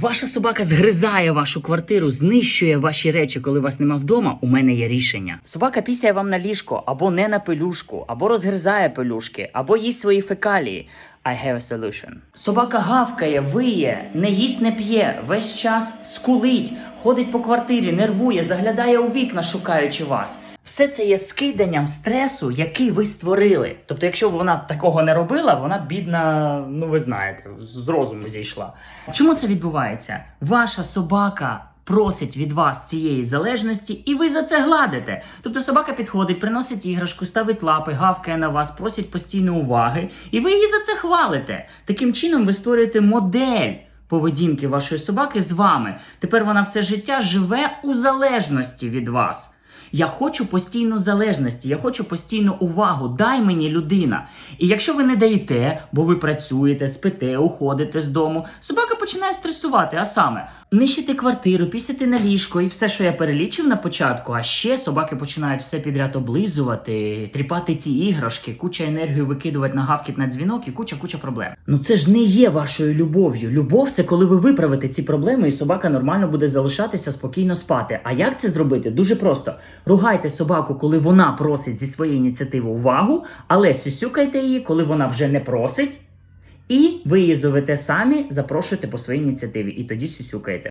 Ваша собака згризає вашу квартиру, знищує ваші речі, коли вас нема вдома. У мене є рішення. Собака пісяє вам на ліжко, або не на пелюшку, або розгризає пелюшки, або їсть свої фекалії. I have a solution. Собака гавкає, виє, не їсть, не п'є, весь час скулить, ходить по квартирі, нервує, заглядає у вікна, шукаючи вас. Все це є скиданням стресу, який ви створили. Тобто, якщо б вона такого не робила, вона бідна, ну ви знаєте, з розуму зійшла. Чому це відбувається? Ваша собака просить від вас цієї залежності, і ви за це гладите. Тобто собака підходить, приносить іграшку, ставить лапи, гавкає на вас, просить постійно уваги, і ви її за це хвалите. Таким чином ви створюєте модель поведінки вашої собаки з вами. Тепер вона все життя живе у залежності від вас. Я хочу постійно залежності, я хочу постійну увагу. Дай мені людина. І якщо ви не даєте, бо ви працюєте, спите, уходите з дому, собака починає стресувати, а саме нищити квартиру, пісяти на ліжко і все, що я перелічив на початку. А ще собаки починають все підряд облизувати, тріпати ці іграшки, куча енергію викидувати на гавкіт на дзвінок і куча куча проблем. Ну це ж не є вашою любов'ю. Любов це коли ви виправите ці проблеми, і собака нормально буде залишатися спокійно спати. А як це зробити? Дуже просто. Ругайте собаку, коли вона просить зі своєї ініціативи увагу, але сюсюкайте її, коли вона вже не просить. І ви її зовете самі, запрошуєте по своїй ініціативі, і тоді сюсюкаєте.